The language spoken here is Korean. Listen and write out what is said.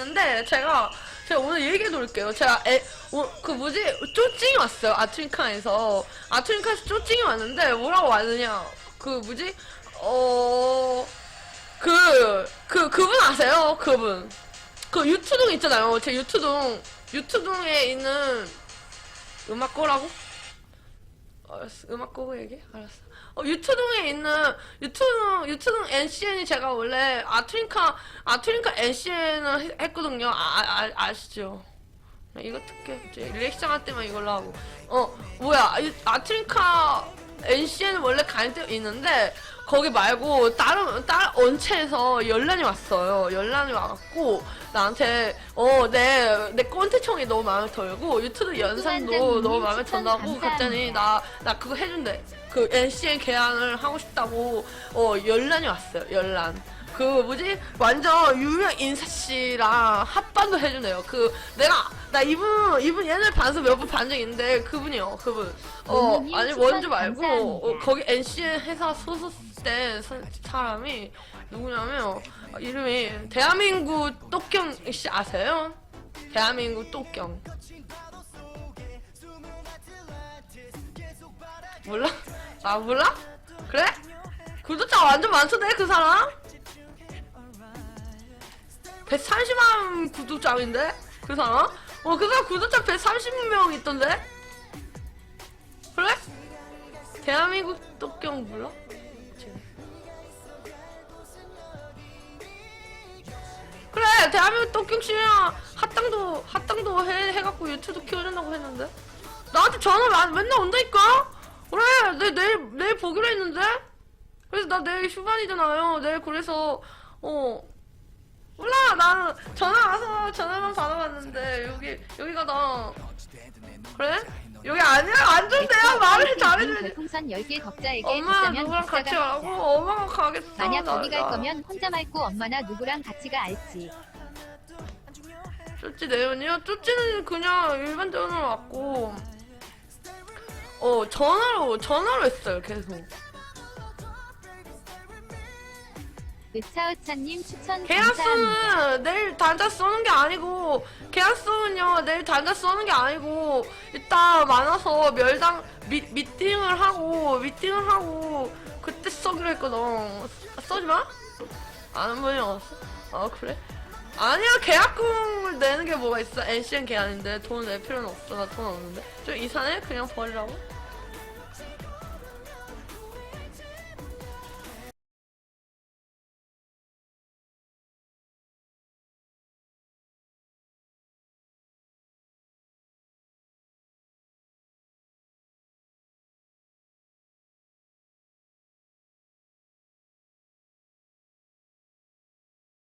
있는데 제가 제가 오늘 얘기해 놓을게요. 제가 에, 어, 그 뭐지 쪼찡이 왔어요. 아트리카에서 아트리카에서 쪼찡이 왔는데 뭐라고 왔느냐 그 뭐지 어, 어그 그 그분 아세요? 그분 그 유튜동 있잖아요. 제 유튜동 유튜동에 있는 음악고라고? 알았어. 음악고고 얘기? 알았어. 어, 유튜동에 있는 유튜동 유튜동 NCN이 제가 원래 아트링카 아트링카 NCN을 했- 했거든요. 아, 아, 아시죠? 이거 이제 리액션 할 때만 이걸로 하고. 어 뭐야 이- 아트링카 NCN은 원래 가는 데 있는데 거기 말고 다른 다른 언체에서 연락이 왔어요. 연락이 와갖고 나한테 어내내 꼰대청이 너무 마음에 들고 유튜브 한장님 너무 마음에 든다고. 그랬더니 나나 그거 해준대. 그 NCN 개항을 하고 싶다고 어 연락이 왔어요. 연락. 그 뭐지 완전 유명 인사 씨랑 합반도 해주네요. 그 내가 나 이분 이분 옛날 반수 몇번 반 적 있는데 그분이요. 그분. 어 아니 추천 원주 말고 감사합니다. 어, 거기 NCN 회사 소속된 사- 사람이 누구냐면 어, 이름이 대한민국 똑경 씨 아세요? 대한민국 똑경. 몰라? 아 몰라? 그래? 구독자 완전 많던데 그 사람? 130만 구독자인데? 그 사람? 어 그 사람 구독자 130명 있던데? 그래? 대한민국 똑경 몰라? 그래 대한민국 똑경 씨랑 핫당도 핫당도 해, 해갖고 유튜브 키워준다고 했는데 나한테 전화 만- 맨날 온다니까? 그래, 내, 내일, 내일 보기로 했는데? 그래서 나 내일 휴반이잖아요. 내일 그래서, 어. 나는 전화 와서 전화만 받아봤는데, 여기, 여기가 나. 그래? 여기 아니야? 안 좋대요? 말을 잘해줘야지. 별풍선 10개 덕자에게 엄마, 누구랑 같이 덕자가 가라고? 엄마가 가겠어. 만약 나- 거기 갈 나. 거면 혼자 말고 엄마나 누구랑 같이 가 알지. 쪼찌 내연이요? 쪼찌는 그냥 일반 전화로 왔고, 어, 전화로, 전화로 했어요, 계속. 으차으차님 추천 감사합니다. 계약서는 내일 단자 써는 게 아니고 계약서는요 내일 단자 써는 게 아니고 이따 많아서 멸당 미, 미팅을 하고 미팅을 하고 그때 써기로 했거든 써지 마? 아는 분이 없어? 아 그래? 아니야 계약금을 내는 게 뭐가 있어 NCN 계약인데 돈 낼 필요는 없어 나 돈 없는데 좀 이상해? 그냥 버리라고?